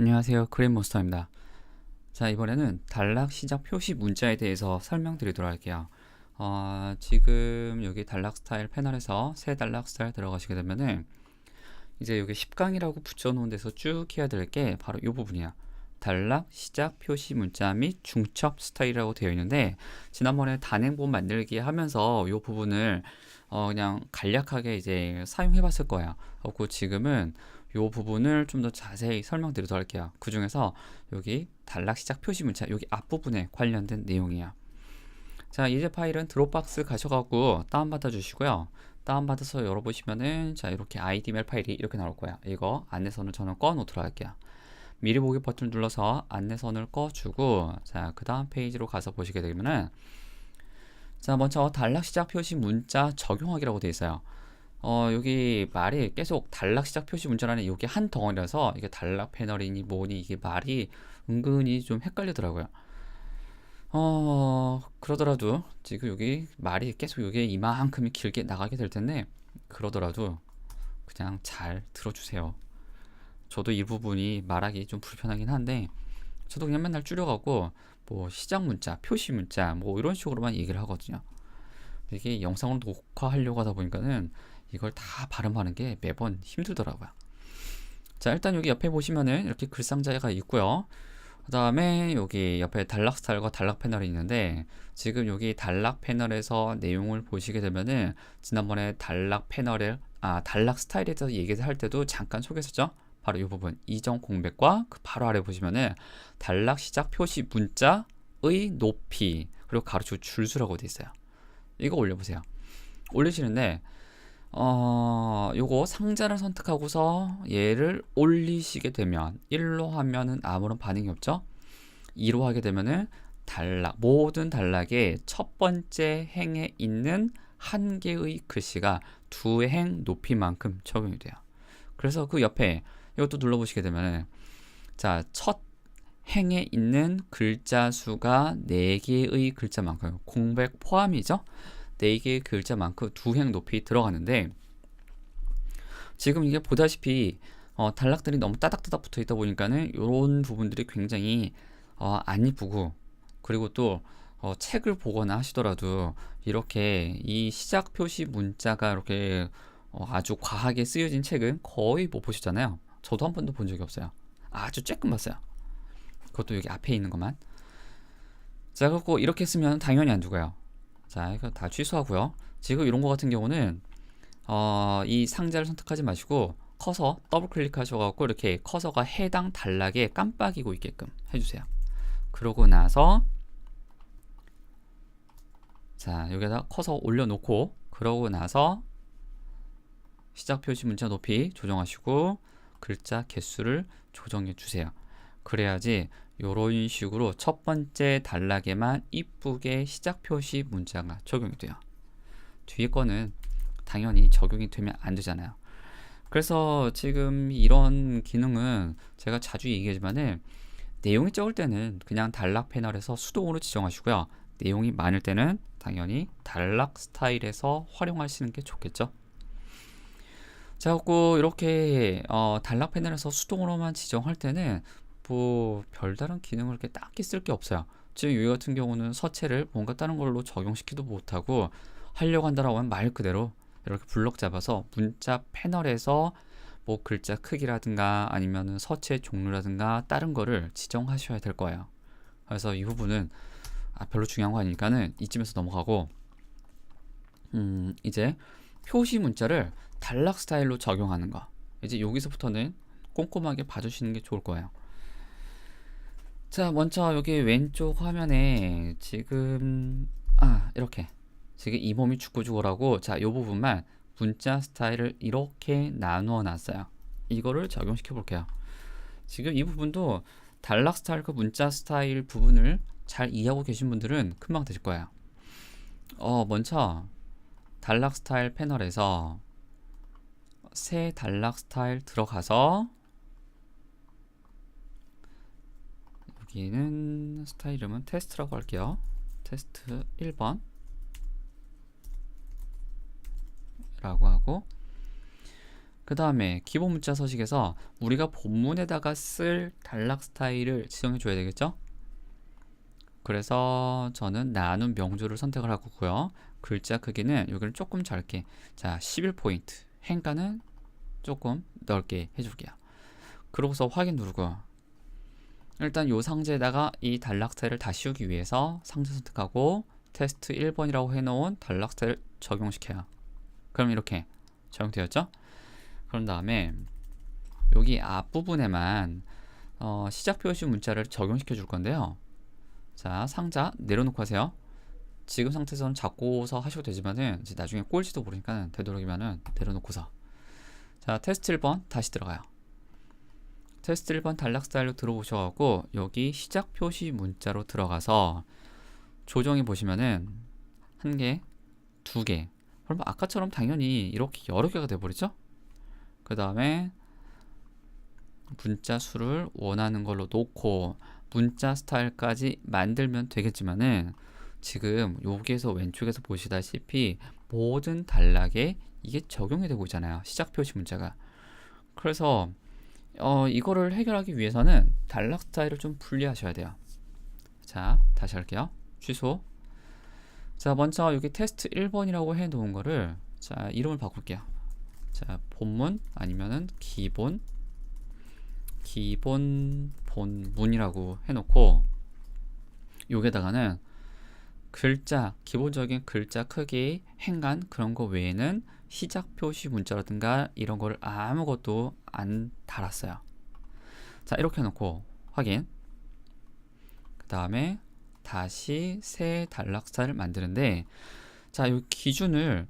안녕하세요. 그린몬스터입니다. 자, 이번에는 단락 시작 표시 문자에 대해서 설명드리도록 할게요. 어, 지금 여기 단락 스타일 패널에서 새 단락 스타일 들어가시게 되면은 이제 여기 10강이라고 붙여놓은 데서 쭉 해야 될 게 바로 이 부분이야. 단락 시작 표시 문자 및 중첩 스타일이라고 되어 있는데 지난번에 단행본 만들기 하면서 이 부분을 어, 그냥 간략하게 이제 사용해 봤을 거예요. 그리고 지금은 이 부분을 좀 더 자세히 설명드리도록 할게요. 그 중에서 여기 단락 시작 표시 문자 여기 앞부분에 관련된 내용이에요. 자, 이제 파일은 드롭박스 가셔가지고 다운받아 주시고요. 다운받아서 열어보시면은 자 이렇게 IDML 파일이 이렇게 나올 거예요. 이거 안내선을 저는 꺼놓도록 할게요. 미리 보기 버튼을 눌러서 안내선을 꺼주고 자 그 다음 페이지로 가서 보시게 되면은 자 먼저 단락 시작 표시 문자 적용하기라고 되어 있어요. 어 여기 말이 계속 단락 시작 표시 문자라는 여기 한 덩어리라서 이게 단락 패널이니 뭐니 이게 말이 은근히 좀 헷갈리더라고요. 어 그러더라도 지금 여기 말이 계속 여기 이만큼이 길게 나가게 될 텐데 그러더라도 그냥 잘 들어주세요. 저도 이 부분이 말하기 좀 불편하긴 한데 저도 그냥 맨날 줄여갖고 뭐 시작 문자, 표시 문자 뭐 이런 식으로만 얘기를 하거든요. 이게 영상으로 녹화하려고 하다 보니까는 이걸 다 발음하는 게 매번 힘들더라고요. 자, 일단 여기 옆에 보시면은 이렇게 글상자가 있고요. 그 다음에 여기 옆에 단락 스타일과 단락 패널이 있는데 지금 여기 단락 패널에서 내용을 보시게 되면은 지난번에 단락 패널에 아 단락 스타일에 대해서 얘기를 할 때도 잠깐 소개했었죠. 바로 이 부분 이전 공백과 그 바로 아래 보시면은 단락 시작 표시 문자의 높이 그리고 가로치고 줄수라고 돼 있어요. 이거 올려보세요. 올리시는데 어, 요거 상자를 선택하고서 얘를 올리시게 되면 1로 하면은 아무런 반응이 없죠. 2로 하게 되면은 단락 모든 단락의 첫 번째 행에 있는 한 개의 글씨가 두 행 높이만큼 적용이 돼요. 그래서 그 옆에 이것도 눌러보시게 되면 자, 첫 행에 있는 글자 수가 4개의 글자만큼 공백 포함이죠. 4개의 글자만큼 두 행 높이 들어가는데 지금 이게 보다시피 어, 단락들이 너무 따닥따닥 붙어 있다 보니까는 이런 부분들이 굉장히 어, 안 이쁘고 그리고 또 어, 책을 보거나 하시더라도 이렇게 이 시작 표시 문자가 이렇게 어, 아주 과하게 쓰여진 책은 거의 못 보시잖아요. 저도 한 번도 본 적이 없어요. 아주 쬐끔 봤어요. 그것도 여기 앞에 있는 것만. 자, 그리고 이렇게 쓰면 당연히 안 죽어요. 자, 이거 다 취소하고요. 지금 이런 거 같은 경우는 어, 이 상자를 선택하지 마시고 커서 더블 클릭하셔갖고 이렇게 커서가 해당 단락에 깜빡이고 있게끔 해주세요. 그러고 나서 자 여기다 커서 올려놓고 그러고 나서 시작 표시 문자 높이 조정하시고 글자 개수를 조정해 주세요. 그래야지 이런 식으로 첫 번째 단락에만 이쁘게 시작 표시 문자가 적용이 돼요. 뒤에 거는 당연히 적용이 되면 안 되잖아요. 그래서 지금 이런 기능은 제가 자주 얘기하지만은 내용이 적을 때는 그냥 단락 패널에서 수동으로 지정하시고요. 내용이 많을 때는 당연히 단락 스타일에서 활용하시는 게 좋겠죠. 자, 고 이렇게 어, 단락 패널에서 수동으로만 지정할 때는 뭐 별다른 기능을 이렇게 딱히 쓸 게 없어요. 지금 여기 같은 경우는 서체를 뭔가 다른 걸로 적용시키도 못하고 하려고 한다라고 하면 말 그대로 이렇게 블럭 잡아서 문자 패널에서 뭐 글자 크기라든가 아니면은 서체 종류라든가 다른 거를 지정하셔야 될 거예요. 그래서 이 부분은 아, 별로 중요한 거 아니니까는 이쯤에서 넘어가고 음, 이제 표시 문자를 단락 스타일로 적용하는 거. 이제 여기서부터는 꼼꼼하게 봐주시는 게 좋을 거예요. 자, 먼저 여기 왼쪽 화면에 지금 아 이렇게 지금 이 몸이 축구 죽어라고 자, 이 부분만 문자 스타일을 이렇게 나누어 놨어요. 이거를 적용시켜 볼게요. 지금 이 부분도 단락 스타일 그 문자 스타일 부분을 잘 이해하고 계신 분들은 금방 되실 거예요. 어, 먼저 단락 스타일 패널에서 새 단락 스타일 들어가서 여기는 스타일 이름은 테스트라고 할게요. 테스트 1번 라고 하고 그 다음에 기본 문자 서식에서 우리가 본문에다가 쓸 단락 스타일을 지정해 줘야 되겠죠? 그래서 저는 나눈 명주를 선택을 하고요. 글자 크기는 여기를 조금 짧게 자 11포인트 행가는 조금 넓게 해줄게요. 그러고서 확인 누르고 일단 요 상자에다가 이 단락 스타일을 다 씌우기 위해서 상자 선택하고 테스트 1번이라고 해놓은 단락 스타일을 적용시켜요. 그럼 이렇게 적용되었죠? 그런 다음에 여기 앞부분에만 어, 시작 표시 문자를 적용시켜 줄 건데요. 자, 상자 내려놓고 하세요. 지금 상태에서는 잡고서 하셔도 되지만은 나중에 꼴지도 모르니까 되도록이면은 내려놓고서 자, 테스트 1번 다시 들어가요. 테스트 1번 단락 스타일로 들어오셔가지고 여기 시작 표시 문자로 들어가서 조정해 보시면은 한 개, 두 개. 그럼 아까처럼 당연히 이렇게 여러 개가 돼버리죠? 그 다음에 문자 수를 원하는 걸로 놓고 문자 스타일까지 만들면 되겠지만은 지금 여기에서 왼쪽에서 보시다시피 모든 단락에 이게 적용이 되고 있잖아요. 시작 표시 문자가. 그래서 어, 이거를 해결하기 위해서는 단락 스타일을 좀 분리하셔야 돼요. 자, 다시 할게요. 취소. 자, 먼저 여기 테스트 1번이라고 해 놓은 거를 자, 이름을 바꿀게요. 자, 본문 아니면은 기본 기본 본문이라고 해 놓고 여기다가는 글자 기본적인 글자 크기 행간 그런 거 외에는 시작 표시 문자라든가 이런 거를 아무것도 안 달았어요. 자, 이렇게 해 놓고 확인. 그 다음에 다시 새 단락 스타일을 만드는데 자, 이 기준을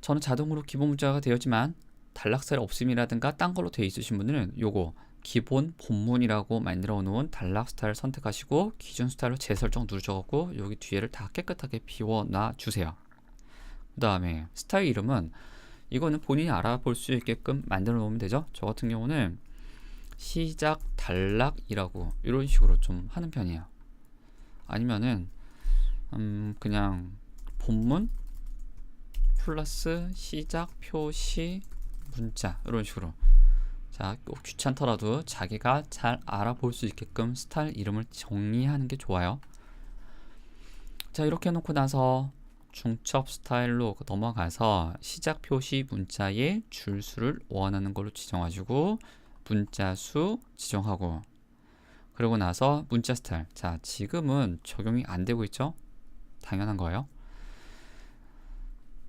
저는 자동으로 기본 문자가 되었지만 단락 스타일 없음이라든가 딴 걸로 되어 있으신 분들은 요거 기본 본문이라고 만들어 놓은 단락 스타일 선택하시고 기준 스타일로 재설정 누르셔갖고 여기 뒤에를 다 깨끗하게 비워놔 주세요. 그 다음에 스타일 이름은 이거는 본인이 알아볼 수 있게끔 만들어 놓으면 되죠. 저 같은 경우는 시작 단락이라고 이런 식으로 좀 하는 편이에요. 아니면은 음 그냥 본문 플러스 시작 표시 문자 이런 식으로 자, 꼭 귀찮더라도 자기가 잘 알아볼 수 있게끔 스타일 이름을 정리하는 게 좋아요. 자, 이렇게 해놓고 나서 중첩 스타일로 넘어가서 시작 표시 문자의 줄수를 원하는 걸로 지정하시고 문자 수 지정하고 그러고 나서 문자 스타일. 자, 지금은 적용이 안 되고 있죠? 당연한 거예요.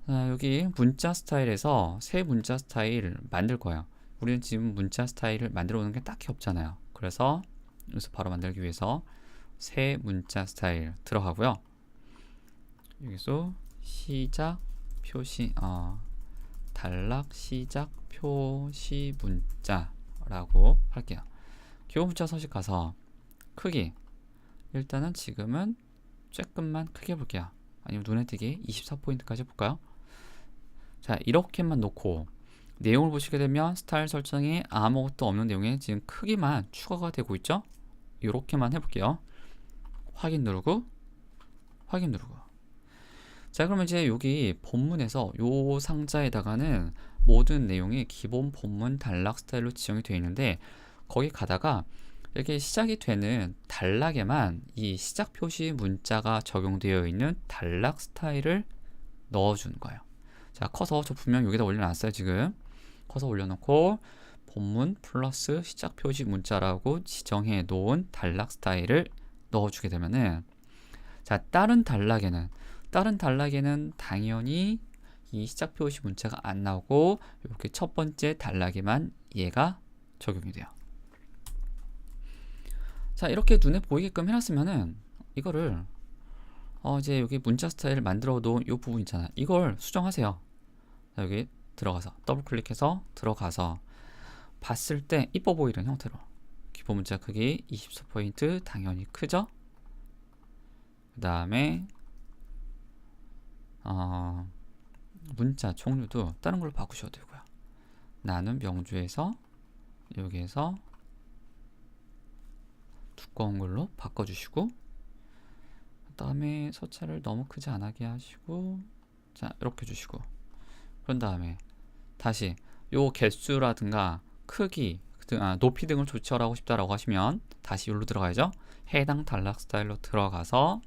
자, 여기 문자 스타일에서 새 문자 스타일 만들 거예요. 우리는 지금 문자 스타일을 만들어 오는 게 딱히 없잖아요. 그래서 여기서 바로 만들기 위해서 새 문자 스타일 들어가고요. 여기서 시작 표시 어, 단락 시작 표시 문자라고 할게요. 기본 문자 서식 가서 크기 일단은 지금은 조금만 크게 볼게요. 아니면 눈에 띄게 24포인트까지 볼까요? 자 이렇게만 놓고 내용을 보시게 되면 스타일 설정에 아무것도 없는 내용에 지금 크기만 추가가 되고 있죠? 이렇게만 해볼게요. 확인 누르고 확인 누르고 자 그러면 이제 여기 본문에서 요 상자에다가는 모든 내용이 기본 본문 단락 스타일로 지정이 되어 있는데 거기 가다가 이렇게 시작이 되는 단락에만 이 시작 표시 문자가 적용되어 있는 단락 스타일을 넣어주는 거예요. 자 커서 저 분명 여기다 올려놨어요 지금 커서 올려놓고 본문 플러스 시작 표시 문자라고 지정해 놓은 단락 스타일을 넣어주게 되면은 자 다른 단락에는 다른 단락에는 당연히 이 시작 표시 문자가 안 나오고 이렇게 첫 번째 단락에만 얘가 적용이 돼요. 자 이렇게 눈에 보이게끔 해놨으면은 이거를 어 이제 여기 문자 스타일 만들어 놓은 이 부분 있잖아 이걸 수정하세요. 자, 여기 들어가서 더블 클릭해서 들어가서 봤을 때 이뻐 보이는 형태로 기본 문자 크기 24포인트 당연히 크죠? 그 다음에 어, 문자 종류도 다른 걸로 바꾸셔도 되고요. 나는 명주에서 여기에서 두꺼운 걸로 바꿔주시고 그 다음에 서체를 너무 크지 않게 하시고 자 이렇게 주시고 그런 다음에 다시 요 개수라든가 크기, 등- 아, 높이 등을 조절하고 싶다라고 하시면 다시 여기로 들어가야죠. 해당 단락 스타일로 들어가서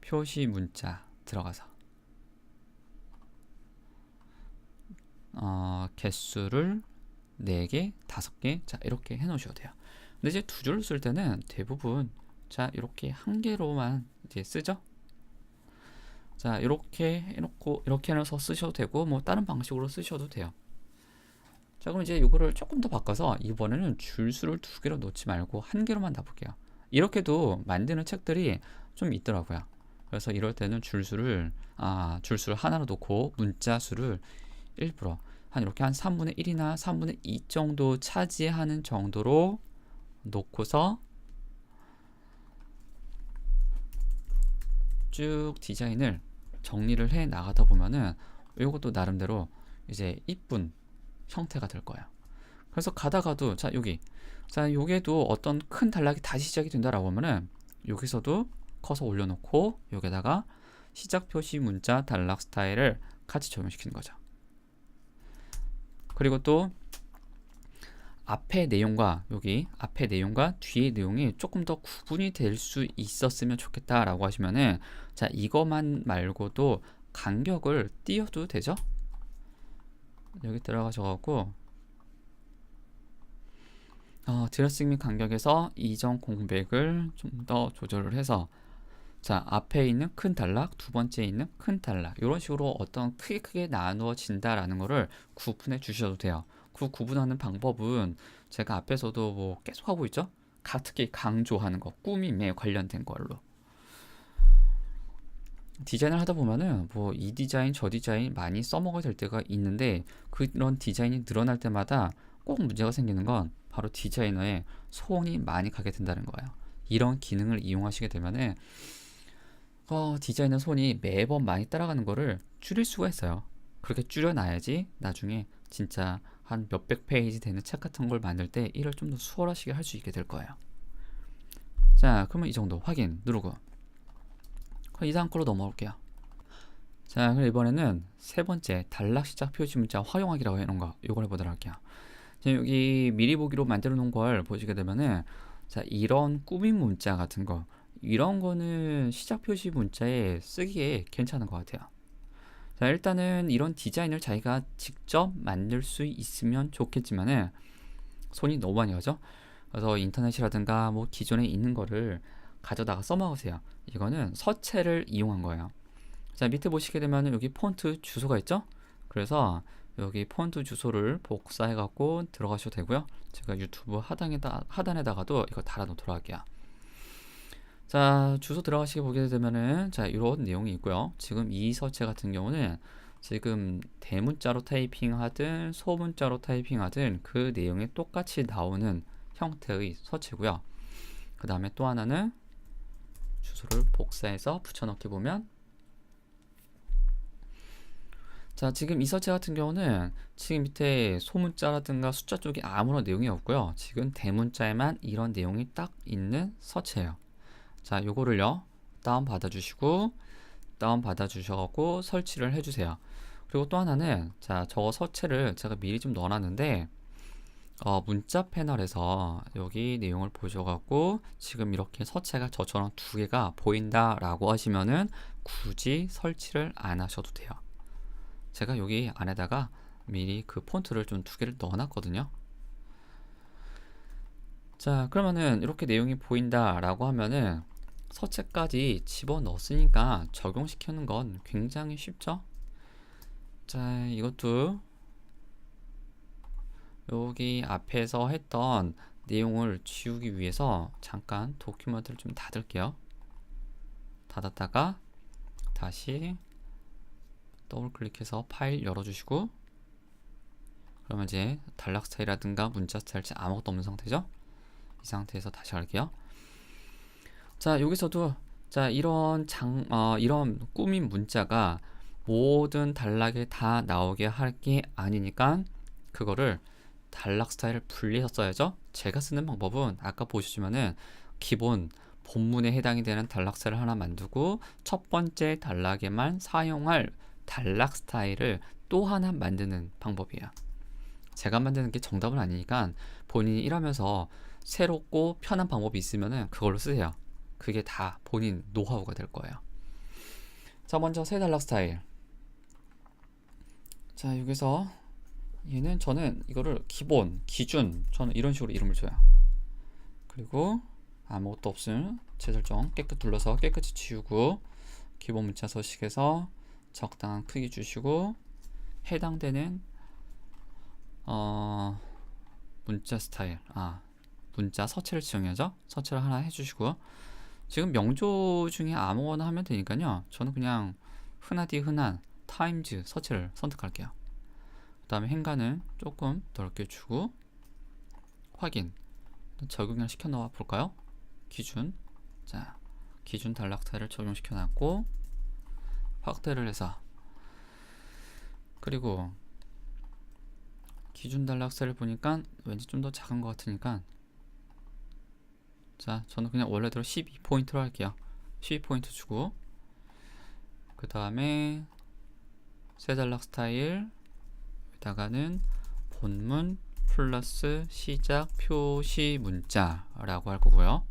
표시 문자 들어가서 어, 개수를 4개, 5개 자 이렇게 해 놓으셔도 돼요. 근데 이제 두 줄을 쓸 때는 대부분 자 이렇게 한 개로만 이제 쓰죠. 자 이렇게 해놓고 이렇게 해서 쓰셔도 되고 뭐 다른 방식으로 쓰셔도 돼요. 자 그럼 이제 이거를 조금 더 바꿔서 이번에는 줄수를 두 개로 놓지 말고 한 개로만 놔볼게요. 이렇게도 만드는 책들이 좀 있더라고요. 그래서 이럴 때는 줄수를 아 줄수를 하나로 놓고 문자 수를 일부러 한 이렇게 한 3분의 1이나 3분의 2 정도 차지하는 정도로 놓고서 쭉 디자인을 정리를 해 나가다 보면은 이것도 나름대로 이제 이쁜 형태가 될 거예요. 그래서 가다가도 자 여기 자 요게도 어떤 큰 단락이 다시 시작이 된다라고 하면은 여기서도 커서 올려놓고 여기다가 시작 표시 문자 단락 스타일을 같이 적용시키는 거죠. 그리고 또 앞에 내용과 여기 앞에 내용과 뒤에 내용이 조금 더 구분이 될 수 있었으면 좋겠다라고 하시면은 자 이것만 말고도 간격을 띄워도 되죠? 여기 들어가셔갖고 어, 드레싱 및 간격에서 이전 공백을 좀 더 조절을 해서 자 앞에 있는 큰 단락 두 번째 있는 큰 단락 이런 식으로 어떤 크게 크게 나누어진다라는 거를 구분해 주셔도 돼요. 그 구분하는 방법은 제가 앞에서도 뭐 계속 하고 있죠. 가- 특히 강조하는 거 꾸밈에 관련된 걸로 디자인을 하다 보면은 뭐 이 디자인 저 디자인 많이 써먹어야 될 때가 있는데 그런 디자인이 늘어날 때마다 꼭 문제가 생기는 건 바로 디자이너의 손이 많이 가게 된다는 거예요. 이런 기능을 이용하시게 되면은 어, 디자이너 손이 매번 많이 따라가는 거를 줄일 수가 있어요. 그렇게 줄여놔야지 나중에 진짜 한 몇백 페이지 되는 책 같은 걸 만들 때 일을 좀 더 수월하시게 할 수 있게 될 거예요. 자, 그러면 이 정도 확인 누르고 그럼 이상 거로 넘어올게요. 자, 그럼 이번에는 세 번째 단락 시작 표시 문자 활용하기라고 해놓은 거 이걸 해보도록 할게요. 자, 여기 미리 보기로 만들어 놓은 걸 보시게 되면은 자, 이런 꾸민 문자 같은 거 이런 거는 시작 표시 문자에 쓰기에 괜찮은 것 같아요. 자, 일단은 이런 디자인을 자기가 직접 만들 수 있으면 좋겠지만은 손이 너무 많이 가죠. 그래서 인터넷이라든가 뭐 기존에 있는 거를 가져다가 써먹으세요. 이거는 서체를 이용한 거예요. 자, 밑에 보시게 되면 여기 폰트 주소가 있죠? 그래서 여기 폰트 주소를 복사해 갖고 들어가셔도 되고요. 제가 유튜브 하단에다, 하단에다가도 이거 달아 놓도록 할게요. 자, 주소 들어가시게 보게 되면은 자, 이런 내용이 있고요. 지금 이 서체 같은 경우는 지금 대문자로 타이핑하든 소문자로 타이핑하든 그 내용이 똑같이 나오는 형태의 서체고요. 그 다음에 또 하나는 주소를 복사해서 붙여넣기 보면 자 지금 이 서체 같은 경우는 지금 밑에 소문자라든가 숫자 쪽에 아무런 내용이 없고요. 지금 대문자에만 이런 내용이 딱 있는 서체예요. 자 요거를요 다운 받아 주시고 다운 받아 주셔갖고 설치를 해 주세요. 그리고 또 하나는 자 저거 서체를 제가 미리 좀 넣어 놨는데 어, 문자 패널에서 여기 내용을 보셔갖고 지금 이렇게 서체가 저처럼 두 개가 보인다라고 하시면은 굳이 설치를 안 하셔도 돼요. 제가 여기 안에다가 미리 그 폰트를 좀 두 개를 넣어놨거든요. 자, 그러면은 이렇게 내용이 보인다라고 하면은 서체까지 집어 넣었으니까 적용시키는 건 굉장히 쉽죠? 자, 이것도 여기 앞에서 했던 내용을 지우기 위해서 잠깐 도큐먼트를 좀 닫을게요. 닫았다가 다시 더블 클릭해서 파일 열어주시고 그러면 이제 단락 스타일이라든가 문자 스타일 아무것도 없는 상태죠? 이 상태에서 다시 할게요. 자 여기서도 자 이런 장 어, 이런 꾸민 문자가 모든 단락에 다 나오게 할 게 아니니까 그거를 단락 스타일을 분리해서 써야죠. 제가 쓰는 방법은 아까 보시면은 기본 본문에 해당이 되는 단락 스타일을 하나 만들고 첫 번째 단락에만 사용할 단락 스타일을 또 하나 만드는 방법이에요. 제가 만드는 게 정답은 아니니까 본인이 일하면서 새롭고 편한 방법이 있으면은 그걸로 쓰세요. 그게 다 본인 노하우가 될 거예요. 자, 먼저 세 단락 스타일. 자, 여기서 얘는 저는 이거를 기본, 기준, 저는 이런 식으로 이름을 줘요. 그리고 아무것도 없음 재설정 깨끗 눌러서 깨끗이 지우고 기본 문자 서식에서 적당한 크기 주시고 해당되는 어 문자 스타일 아 문자 서체를 지정해야죠 서체를 하나 해주시고 지금 명조 중에 아무거나 하면 되니까요. 저는 그냥 흔하디 흔한 타임즈 서체를 선택할게요. 그 다음에 행간은 조금 넓게 주고 확인. 적용을 시켜 넣어 볼까요? 기준. 자 기준 단락 스타일을 적용시켜 놨고 확대를 해서 그리고 기준 단락 스타일을 보니까 왠지 좀 더 작은 것 같으니까 자 저는 그냥 원래대로 12포인트로 할게요 12포인트 주고 그 다음에 세 단락 스타일 여기다가는 본문 플러스 시작 표시 문자라고 할 거고요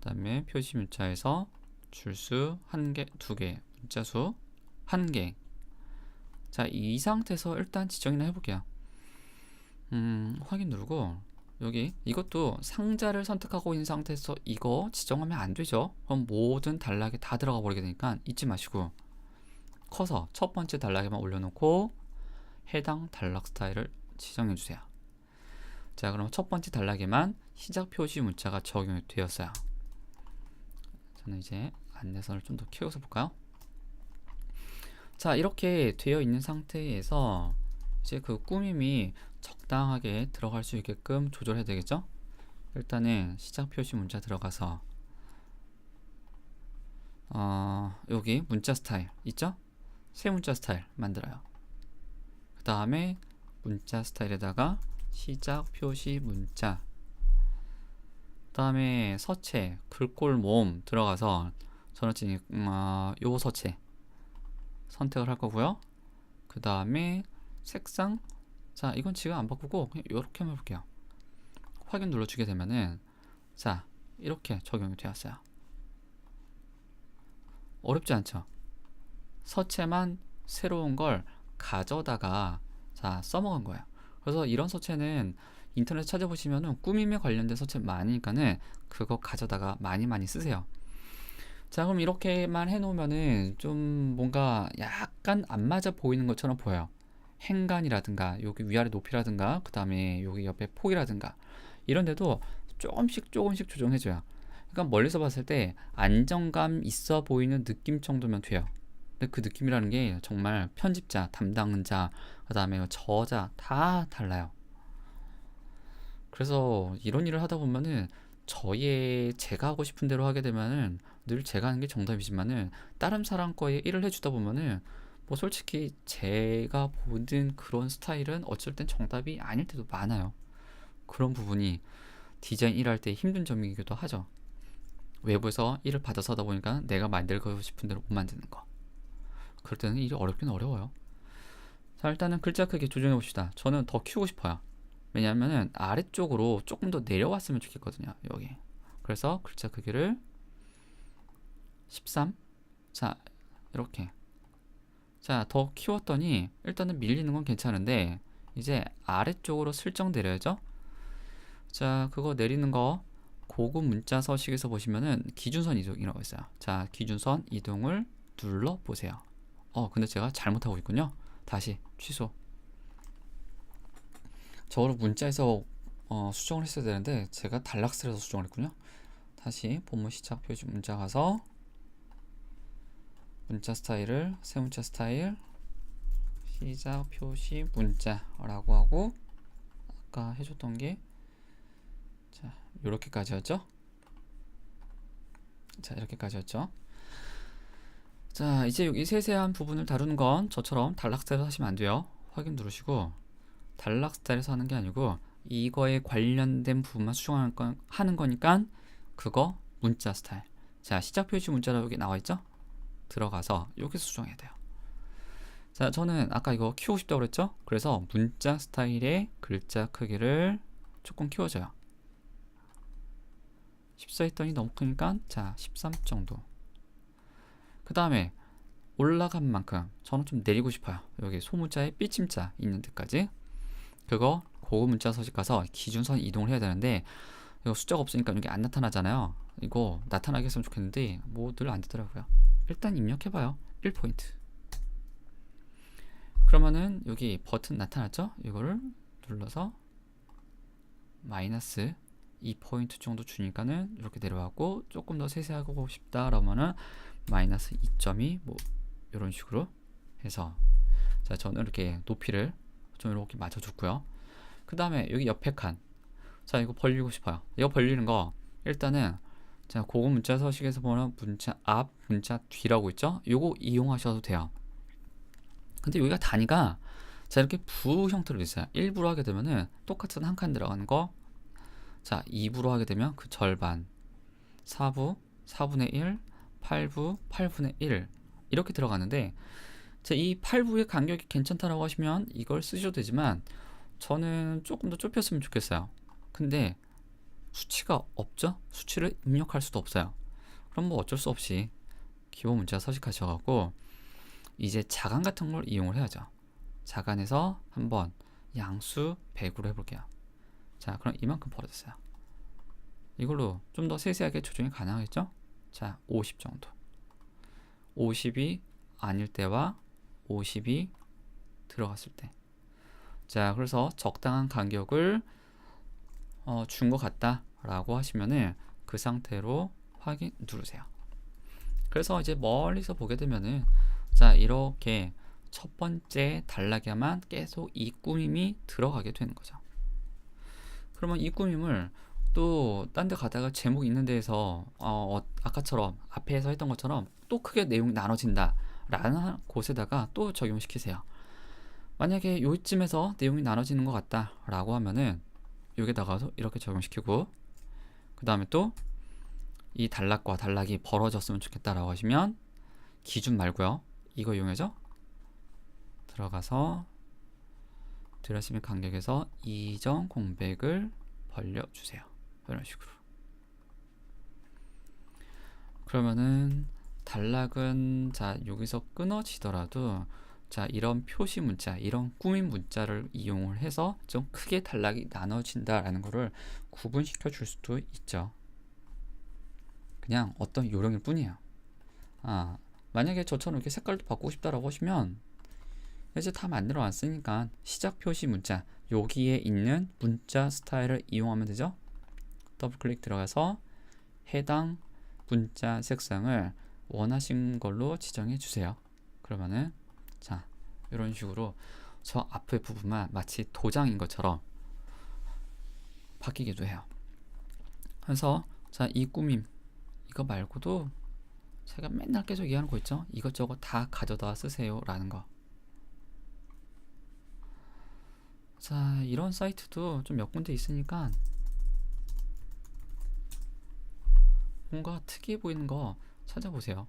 그 다음에 표시 문자에서 줄수 한 개, 두 개, 문자 수 한 개. 자, 이 상태에서 일단 지정이나 해볼게요. 음, 확인 누르고 여기 이것도 상자를 선택하고 있는 상태에서 이거 지정하면 안 되죠. 그럼 모든 단락에 다 들어가 버리게 되니까 잊지 마시고 커서 첫 번째 단락에만 올려놓고 해당 단락 스타일을 지정해 주세요. 자, 그럼 첫 번째 단락에만 시작 표시 문자가 적용이 되었어요. 저는 이제 안내선을 좀 더 키워서 볼까요? 자 이렇게 되어 있는 상태에서 이제 그 꾸밈이 적당하게 들어갈 수 있게끔 조절해야 되겠죠? 일단은 시작 표시 문자 들어가서 어, 여기 문자 스타일 있죠? 새 문자 스타일 만들어요. 그 다음에 문자 스타일에다가 시작 표시 문자 그 다음에 서체 글꼴 모음 들어가서 음, 어, 요 서체 선택을 할 거고요 그 다음에 색상 자 이건 지금 안 바꾸고 그냥 이렇게 한번 해볼게요 확인 눌러주게 되면은 자 이렇게 적용이 되었어요 어렵지 않죠 서체만 새로운 걸 가져다가 자 써먹은 거예요 그래서 이런 서체는 인터넷 찾아보시면은 꾸밈에 관련된 서체 많으니까는 그거 가져다가 많이 많이 쓰세요. 자, 그럼 이렇게만 해놓으면은 좀 뭔가 약간 안 맞아 보이는 것처럼 보여요. 행간이라든가 여기 위아래 높이라든가 그 다음에 여기 옆에 폭이라든가 이런 데도 조금씩 조금씩 조정해줘요. 그러니까 멀리서 봤을 때 안정감 있어 보이는 느낌 정도면 돼요. 근데 그 느낌이라는 게 정말 편집자, 담당자, 그 다음에 저자 다 달라요. 그래서 이런 일을 하다 보면은 저의 제가 하고 싶은 대로 하게 되면은 늘 제가 하는 게 정답이지만은 다른 사람 거에 일을 해주다 보면은 뭐 솔직히 제가 보는 그런 스타일은 어쩔 땐 정답이 아닐 때도 많아요. 그런 부분이 디자인 일할 때 힘든 점이기도 하죠. 외부에서 일을 받아서 하다 보니까 내가 만들고 싶은 대로 못 만드는 거. 그럴 때는 일이 어렵긴 어려워요. 자, 일단은 글자 크기 조정해 봅시다. 저는 더 키우고 싶어요. 왜냐하면 아래쪽으로 조금 더 내려왔으면 좋겠거든요. 여기. 그래서 글자 크기를 13. 자, 이렇게. 자, 더 키웠더니 일단은 밀리는 건 괜찮은데 이제 아래쪽으로 슬쩍 내려야죠. 자, 그거 내리는 거 고급 문자 서식에서 보시면은 기준선 이동이라고 있어요. 자, 기준선 이동을 눌러 보세요. 어, 근데 제가 잘못하고 있군요. 다시 취소. 저를 문자에서 어, 수정을 했어야 되는데 제가 단락스에서 수정을 했군요. 다시 본문 시작 표시 문자 가서 문자 스타일을 새 문자 스타일 시작 표시 문자라고 하고 아까 해줬던 게 자, 이렇게까지였죠. 자, 이렇게까지였죠. 자, 이제 여기 세세한 부분을 다루는 건 저처럼 단락 스타일로 하시면 안 돼요. 확인 누르시고 단락 스타일에서 하는 게 아니고 이거에 관련된 부분만 수정하는 건, 하는 거니까 그거 문자 스타일. 자, 시작 표시 문자로 여기 나와 있죠? 들어가서 여기서 수정해야 돼요. 자, 저는 아까 이거 키우고 싶다고 그랬죠? 그래서 문자 스타일의 글자 크기를 조금 키워줘요. 14 했더니 너무 크니까 자, 13 정도. 그 다음에 올라간 만큼 저는 좀 내리고 싶어요. 여기 소문자에 삐침자 있는 데까지. 그거 고급 문자 서식 가서 기준선 이동을 해야 되는데 이거 숫자가 없으니까 여기 안 나타나잖아요. 이거 나타나게 했으면 좋겠는데 뭐 늘 안 되더라고요. 일단 입력해봐요. 1포인트. 그러면은 여기 버튼 나타났죠? 이거를 눌러서 마이너스 2포인트 정도 주니까는 이렇게 내려가고 조금 더 세세하고 싶다 그러면은 마이너스 2.2 뭐 이런 식으로 해서 자 저는 이렇게 높이를 좀 이렇게 맞춰줬고요 그 다음에 여기 옆에 칸 자 이거 벌리고 싶어요 이거 벌리는 거 일단은 자 고급 문자 서식에서 보는 문자 앞 문자 뒤라고 있죠? 요거 이용하셔도 돼요. 근데 여기가 단위가 자 이렇게 부 형태로 있어요. 1부로 하게 되면은 똑같은 한 칸 들어가는 거. 자, 2부로 하게 되면 그 절반. 4부, 4분의 1, 8부, 8분의 1 이렇게 들어가는데 자, 이 8부의 간격이 괜찮다라고 하시면 이걸 쓰셔도 되지만 저는 조금 더 좁혔으면 좋겠어요. 근데 수치가 없죠? 수치를 입력할 수도 없어요. 그럼 뭐 어쩔 수 없이 기본 문자 서식하셔갖고 이제 자간 같은 걸 이용을 해야죠. 자간에서 한번 양수 100으로 해볼게요. 자, 그럼 이만큼 벌어졌어요. 이걸로 좀 더 세세하게 조정이 가능하겠죠? 자, 50 정도. 50이 아닐 때와 50이 들어갔을 때. 자, 그래서 적당한 간격을 어, 준 것 같다라고 하시면은 그 상태로 확인 누르세요. 그래서 이제 멀리서 보게 되면은 자, 이렇게 첫 번째 단락에만 계속 이 꾸밈이 들어가게 되는 거죠. 그러면 이 꾸밈을 또 딴 데 가다가 제목 있는 데에서 어, 어, 아까처럼 앞에서 했던 것처럼 또 크게 내용이 나눠진다 라는 곳에다가 또 적용시키세요 만약에 요쯤에서 내용이 나눠지는 것 같다 라고 하면은 여기다가도 이렇게 적용시키고 그 다음에 또 이 단락과 단락이 벌어졌으면 좋겠다 라고 하시면 기준 말고요 이거 이용해서 들어가서 드레시미 간격에서 이전 공백을 벌려주세요. 이런 식으로. 그러면은 단락은 자 여기서 끊어지더라도 자 이런 표시 문자, 이런 꾸민 문자를 이용을 해서 좀 크게 단락이 나눠진다라는 것을 구분시켜 줄 수도 있죠. 그냥 어떤 요령일 뿐이에요. 아 만약에 저처럼 이렇게 색깔도 바꾸고 싶다라고 하시면 이제 다 만들어 놨으니까 시작 표시 문자 여기에 있는 문자 스타일을 이용하면 되죠. 더블 클릭 들어가서 해당 문자 색상을 원하신 걸로 지정해 주세요. 그러면은 자 이런 식으로 저 앞에 부분만 마치 도장인 것처럼 바뀌기도 해요. 그래서 자 이 꾸밈 이거 말고도 제가 맨날 계속 얘기하는 거 있죠. 이것저것 다 가져다 쓰세요라는 거. 자 이런 사이트도 좀 몇 군데 있으니까 뭔가 특이해 보이는 거 찾아보세요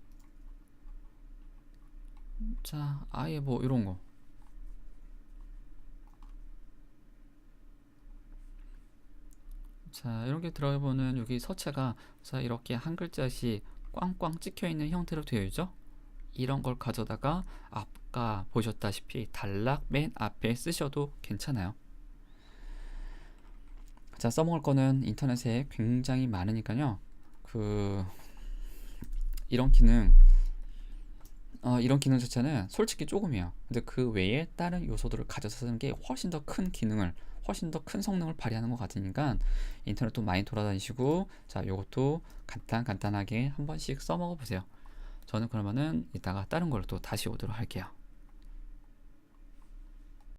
자 아예 뭐 이런 거 자, 이렇게 들어보면 여기 서체가 자, 이렇게 한 글자씩 꽝꽝 찍혀 있는 형태로 되어 있죠? 이런 걸 가져다가 아까 보셨다시피 단락 맨 앞에 쓰셔도 괜찮아요. 자, 써먹을 거는 인터넷에 굉장히 많으니까요. 그 이런 기능 어, 이런 기능 자체는 솔직히 조금이에요. 근데 그 외에 다른 요소들을 가져서 쓰는 게 훨씬 더 큰 기능을 훨씬 더 큰 성능을 발휘하는 것 같으니까 인터넷도 많이 돌아다니시고 자 요것도 간단 간단하게 한 번씩 써먹어 보세요. 저는 그러면은 이따가 다른 걸로 또 다시 오도록 할게요.